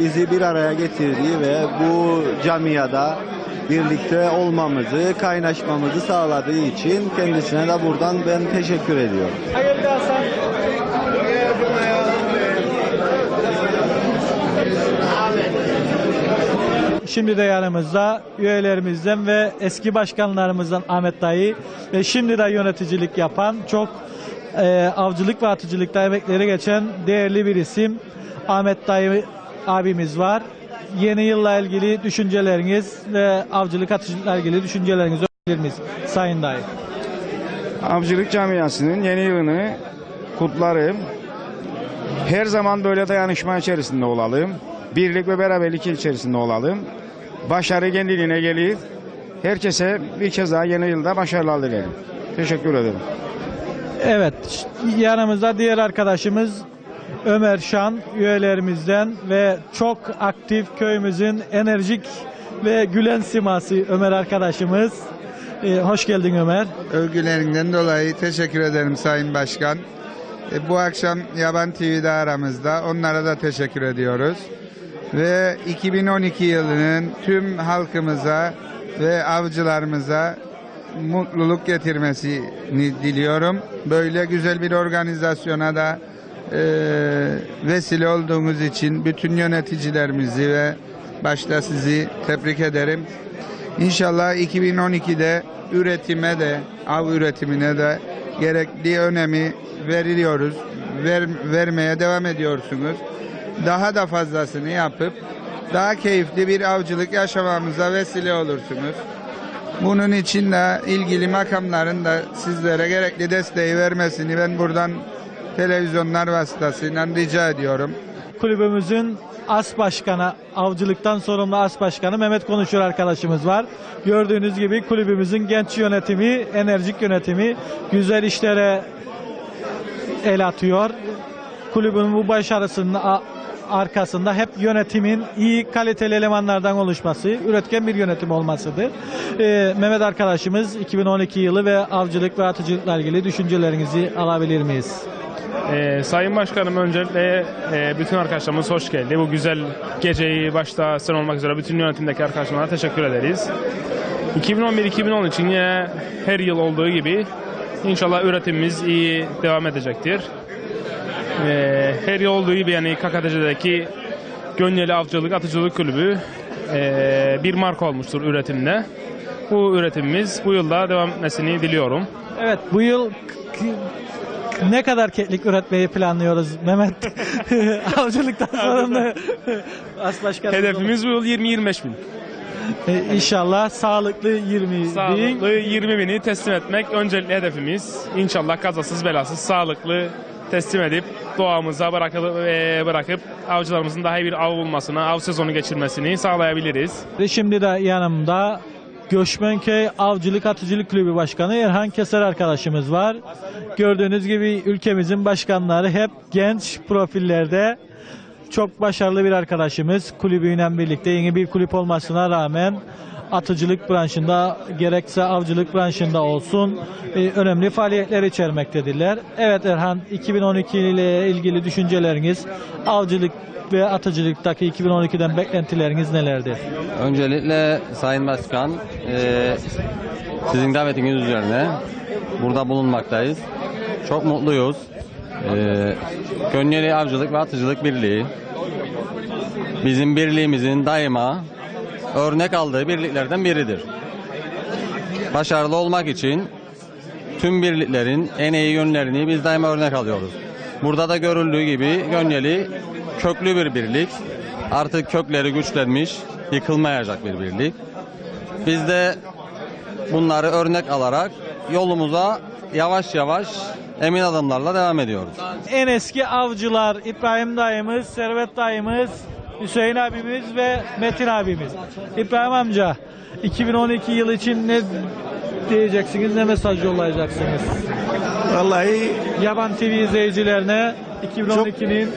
bizi bir araya getirdiği ve bu camiada birlikte olmamızı, kaynaşmamızı sağladığı için kendisine de buradan ben teşekkür ediyorum. Hayırlı Hasan. Şimdi de yanımızda üyelerimizden ve eski başkanlarımızdan Ahmet Dayı ve şimdi de yöneticilik yapan çok e, avcılık ve atıcılıkta emekleri geçen değerli bir isim Ahmet Dayı abimiz var. Yeni yılla ilgili düşünceleriniz ve avcılık atıcılıkla ilgili düşüncelerinizi önerir misiniz Sayın Dayı? Avcılık camiasının yeni yılını kutlarım. Her zaman böyle dayanışma içerisinde olalım. Birlik ve beraberlik içerisinde olalım. Başarı kendiliğine gelir. Herkese bir kez daha yeni yılda başarılar dilerim. Teşekkür ederim. Evet, yanımızda diğer arkadaşımız Ömer Şan üyelerimizden ve çok aktif köyümüzün enerjik ve gülen siması Ömer arkadaşımız. Ee, hoş geldin Ömer. Övgülerinden dolayı teşekkür ederim Sayın Başkan. E, bu akşam Yaban TV'de aramızda. Onlara da teşekkür ediyoruz. Ve 2012 yılının tüm halkımıza ve avcılarımıza mutluluk getirmesini diliyorum. Böyle güzel bir organizasyona da e, vesile olduğunuz için bütün yöneticilerimizi ve başta sizi tebrik ederim. İnşallah 2012'de üretime de, av üretimine de gerekli önemi veriliyoruz. Ver, vermeye devam ediyorsunuz. Daha da fazlasını yapıp daha keyifli bir avcılık yaşamamıza vesile olursunuz. Bunun için de ilgili makamların da sizlere gerekli desteği vermesini ben buradan televizyonlar vasıtasıyla rica ediyorum. Kulübümüzün as başkanı, avcılıktan sorumlu as başkanı Mehmet Konuşur arkadaşımız var. Gördüğünüz gibi kulübümüzün genç yönetimi, enerjik yönetimi güzel işlere el atıyor. Kulübün bu başarısının arkasında hep yönetimin iyi kaliteli elemanlardan oluşması, üretken bir yönetim olmasıdır. Ee, Mehmet arkadaşımız 2012 yılı ve avcılık ve atıcılıkla ilgili düşüncelerinizi alabilir miyiz? Ee, Sayın Başkanım öncelikle e, bütün arkadaşlarımız hoş geldi. Bu güzel geceyi başta sen olmak üzere bütün yönetimdeki arkadaşlarımıza teşekkür ederiz. 2011-2010 için yine her yıl olduğu gibi inşallah üretimimiz iyi devam edecektir. Ee, her yıl olduğu gibi yani KKTC'deki Gönyeli Avcılık Atıcılık Kulübü e, bir marka olmuştur üretimde. Bu üretimimiz bu yılda devam etmesini diliyorum. Evet bu yıl ne kadar keklik üretmeyi planlıyoruz Mehmet? Avcılıktan sorumlu as başkanı. Hedefimiz bu yıl 20-25 bin. Ee, İnşallah sağlıklı 20 bin. Sağlıklı 20 bini teslim etmek öncelikli hedefimiz. İnşallah kazasız belasız sağlıklı teslim edip doğamıza bırakıp, e, bırakıp avcılarımızın daha iyi bir av bulmasını, av sezonu geçirmesini sağlayabiliriz. Ve şimdi de yanımda Göçmenköy Avcılık Atıcılık Kulübü Başkanı Erhan Keser arkadaşımız var. Gördüğünüz gibi ülkemizin başkanları hep genç profillerde. Çok başarılı bir arkadaşımız. Kulübüyle birlikte yeni bir kulüp olmasına rağmen atıcılık branşında gerekse avcılık branşında olsun e, önemli faaliyetler içermektedirler. Evet Erhan 2012 ile ilgili düşünceleriniz avcılık ve atıcılıktaki 2012'den beklentileriniz nelerdir? Öncelikle Sayın Başkan, eee, sizin davetiniz üzerine burada bulunmaktayız. Çok mutluyuz. Eee Gönyeli Avcılık ve Atıcılık Birliği bizim birliğimizin daima örnek aldığı birliklerden biridir. Başarılı olmak için tüm birliklerin en iyi yönlerini biz daima örnek alıyoruz. Burada da görüldüğü gibi Gönyeli köklü bir birlik. Artık kökleri güçlenmiş, yıkılmayacak bir birlik. Biz de bunları örnek alarak yolumuza yavaş yavaş emin adımlarla devam ediyoruz. En eski avcılar İbrahim dayımız, Servet dayımız, Hüseyin abimiz ve Metin abimiz. İbrahim amca 2012 yıl için ne diyeceksiniz, ne mesaj yollayacaksınız? Vallahi Yaban TV izleyicilerine 2012'nin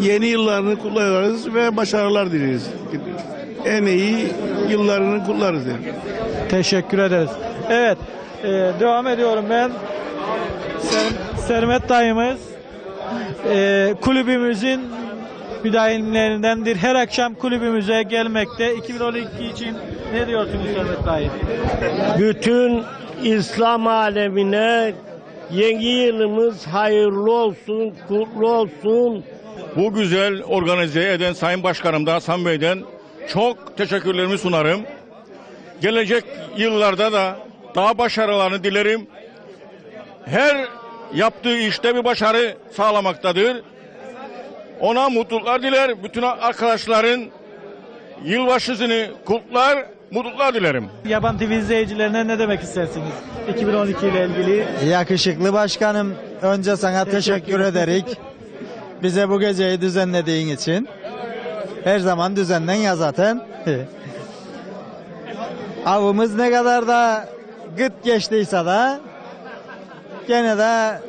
yeni yıllarını kutluyoruz ve başarılar dileriz. En iyi yıllarını kutlarız yani. teşekkür ederiz. Evet, e, devam ediyorum ben. Ser- Sermet dayımız e, kulübümüzün müdavimlerindendir. Her akşam kulübümüze gelmekte. 2012 için ne diyorsunuz Servet Bey? Bütün İslam alemine yeni yılımız hayırlı olsun, kutlu olsun. Bu güzel organize eden Sayın Başkanımdan, Hasan Bey'den çok teşekkürlerimi sunarım. Gelecek yıllarda da daha başarılarını dilerim. Her yaptığı işte bir başarı sağlamaktadır. Ona mutluluklar diler. Bütün arkadaşların yılbaşısını kutlar, mutluluklar dilerim. Yaban TV izleyicilerine ne demek istersiniz? 2012 ile ilgili Yakışıklı başkanım önce sana teşekkür ederik. Bize bu geceyi düzenlediğin için. Her zaman düzenden ya zaten. Avımız ne kadar da gıt geçtiyse de gene de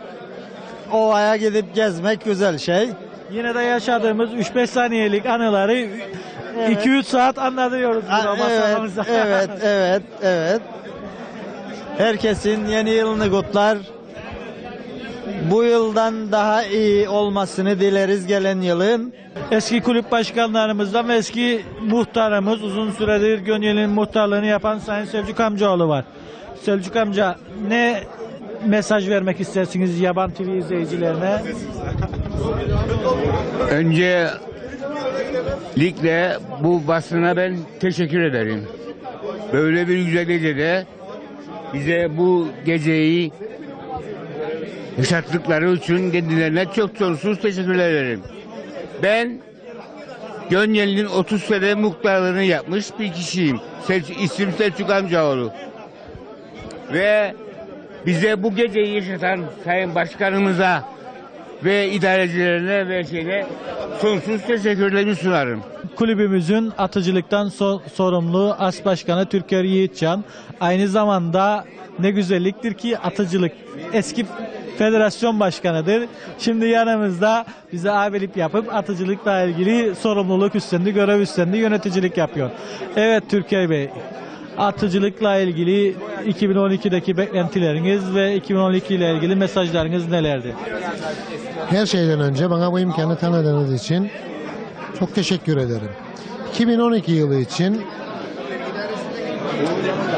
ovaya gidip gezmek güzel şey. Yine de yaşadığımız 3-5 saniyelik anıları 2-3 saat anlatıyoruz Ha, burada evet, masamızda. evet, evet, evet. Herkesin yeni yılını kutlar. Bu yıldan daha iyi olmasını dileriz gelen yılın. Eski kulüp başkanlarımızdan ve eski muhtarımız uzun süredir Gönyeli'nin muhtarlığını yapan Sayın Selçuk amcaoğlu var. Selçuk amca ne mesaj vermek istersiniz Yaban TV izleyicilerine? Önce ligle bu basına ben teşekkür ederim. Böyle bir güzel gecede bize bu geceyi yaşattıkları için kendilerine çok sonsuz teşekkür ederim. Ben Gönyeli'nin 30 sene muhtarlığını yapmış bir kişiyim. Selç- İsim Selçuk Amcaoğlu. Ve bize bu geceyi yaşatan Sayın Başkanımıza ve idarecilerine ve şeyine sonsuz teşekkürlerimi sunarım. Kulübümüzün atıcılıktan so- sorumlu as başkanı Türker Yiğitcan. Aynı zamanda ne güzelliktir ki atıcılık eski federasyon başkanıdır. Şimdi yanımızda bize abilik yapıp atıcılıkla ilgili sorumluluk üstlendi, görev üstlendi, yöneticilik yapıyor. Evet Türker Bey, atıcılıkla ilgili 2012'deki beklentileriniz ve 2012 ile ilgili mesajlarınız nelerdi? Her şeyden önce bana bu imkanı tanıdığınız için çok teşekkür ederim. 2012 yılı için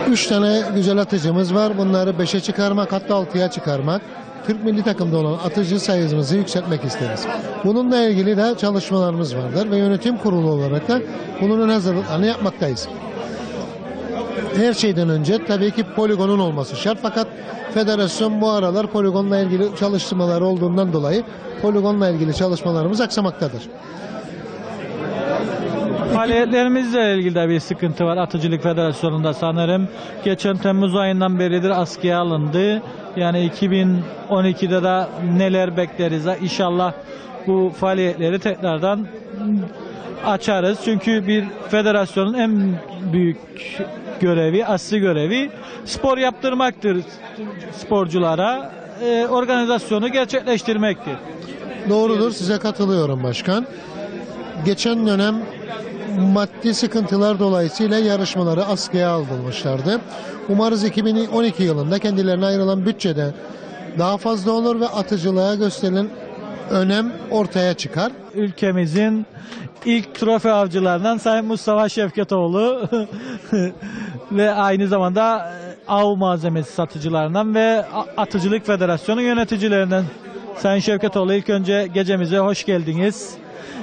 3 tane güzel atıcımız var. Bunları 5'e çıkarmak hatta 6'ya çıkarmak. Türk milli takımda olan atıcı sayımızı yükseltmek isteriz. Bununla ilgili de çalışmalarımız vardır ve yönetim kurulu olarak da bunun hazırlıklarını yapmaktayız. Her şeyden önce tabii ki poligonun olması şart fakat federasyon bu aralar poligonla ilgili çalışmalar olduğundan dolayı poligonla ilgili çalışmalarımız aksamaktadır. Faaliyetlerimizle ilgili de bir sıkıntı var Atıcılık Federasyonu'nda sanırım. Geçen Temmuz ayından beridir askıya alındı. Yani 2012'de de neler bekleriz inşallah bu faaliyetleri tekrardan açarız. Çünkü bir federasyonun en büyük görevi, asli görevi spor yaptırmaktır sporculara. e, organizasyonu gerçekleştirmektir. Doğrudur size katılıyorum başkan. Geçen dönem maddi sıkıntılar dolayısıyla yarışmaları askıya aldırmışlardı. Umarız 2012 yılında kendilerine ayrılan bütçede daha fazla olur ve atıcılığa gösterilen önem ortaya çıkar. ülkemizin ilk trofe avcılarından Sayın Mustafa Şevketoğlu ve aynı zamanda e, av malzemesi satıcılarından ve Atıcılık Federasyonu yöneticilerinden Sayın Şevketoğlu ilk önce gecemize hoş geldiniz.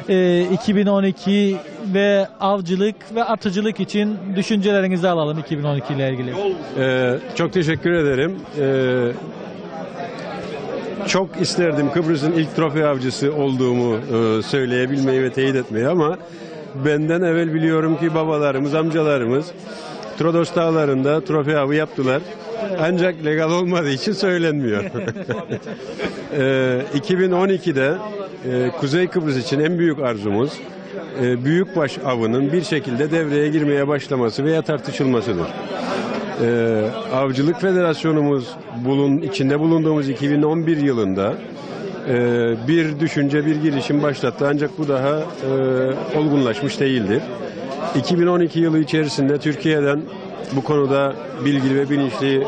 E, 2012 ve avcılık ve atıcılık için düşüncelerinizi alalım 2012 ile ilgili. Ee, çok teşekkür ederim. Ee, çok isterdim Kıbrıs'ın ilk trofe avcısı olduğumu e, söyleyebilmeyi ve teyit etmeyi ama benden evvel biliyorum ki babalarımız, amcalarımız Trodos Dağları'nda trofe avı yaptılar. Ancak legal olmadığı için söylenmiyor. Ee, 2012'de e, Kuzey Kıbrıs için en büyük arzumuz e, büyükbaş avının bir şekilde devreye girmeye başlaması veya tartışılmasıdır. Ee, Avcılık Federasyonumuz bulun içinde bulunduğumuz 2011 yılında e, bir düşünce, bir girişim başlattı ancak bu daha e, olgunlaşmış değildir. 2012 yılı içerisinde Türkiye'den bu konuda bilgili ve bilinçli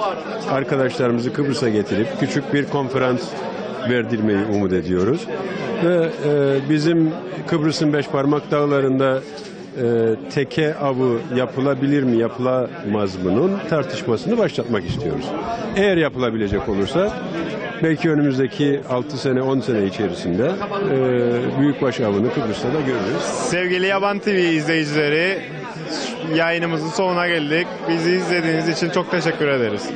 arkadaşlarımızı Kıbrıs'a getirip küçük bir konferans verdirmeyi umut ediyoruz. ve e, bizim Kıbrıs'ın Beşparmak Dağları'nda e, teke avı yapılabilir mi yapılamaz mı'nın tartışmasını başlatmak istiyoruz. Eğer yapılabilecek olursa belki önümüzdeki 6 sene 10 sene içerisinde e, büyükbaş avını Kıbrıs'ta da görürüz. Sevgili Yaban TV izleyicileri, yayınımızın sonuna geldik. Bizi izlediğiniz için çok teşekkür ederiz.